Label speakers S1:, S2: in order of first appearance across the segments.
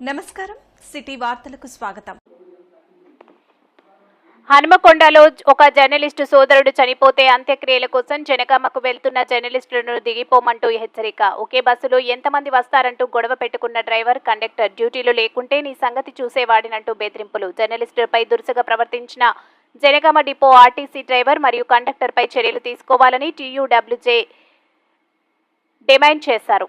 S1: నమస్కారం. సిటీ వార్తలకు స్వాగతం.
S2: హనుమకొండలో ఒక జర్నలిస్టు సోదరుడు చనిపోతే అంత్యక్రియల కోసం జనగామకు వెళ్తున్న జర్నలిస్టులను దిగిపోమంటూ హెచ్చరిక. ఒకే బస్సులో ఎంతమంది వస్తారంటూ గొడవ పెట్టుకున్న డ్రైవర్ కండక్టర్ డ్యూటీలో లేకుంటే నీ సంగతి చూసేవాడినంటూ బెదిరింపులు. జర్నలిస్టులపై దురుసుగా ప్రవర్తించిన జనగామ డిపో ఆర్టీసీ డ్రైవర్ మరియు కండక్టర్పై చర్యలు తీసుకోవాలని టీయూడబ్ల్యూజే డిమాండ్ చేశారు.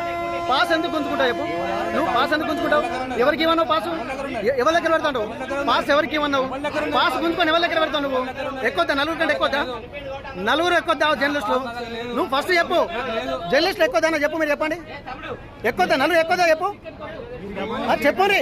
S3: పాస్ ఎందుకు గుంజుకుంటావు చెప్పు? నువ్వు పాస్ ఎందుకు గుంజుకుంటావు? ఎవరికి ఇవ్వన్నావు పాస్? ఎవరి దగ్గర పెడతావు పాస్ ఎవరికి ఇవ్వన్నావు పాస్ గుంజుకొని ఎవరి దగ్గర పెడతావు నువ్వు? ఎక్కువద్దా నలుగురు కంటే ఎక్కువద్దా నలుగురు ఎక్కువద్దా జర్నలిస్టులు? నువ్వు ఫస్ట్ చెప్పు. జర్నలిస్టులు ఎక్కువదా చెప్పు మీరు చెప్పండి. ఎక్కువద్దా నలుగురు ఎక్కువదా చెప్పు? చెప్పు రే.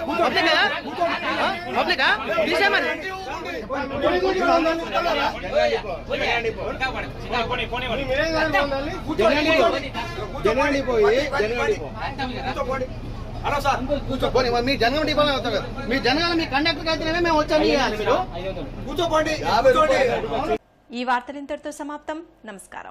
S3: పబ్లిక్? పబ్లికా? తీసే మరి పోనీ, మరి మీ జనగం డిపో అవుతారు కదా మీ జనగాల మీ కండక్టర్ అయితేనే మేము వచ్చాము ఇవ్వాలి మీరు
S4: కూర్చోపోండి
S1: ఈ వార్తలు ఇంతటితో సమాప్తం. నమస్కారం.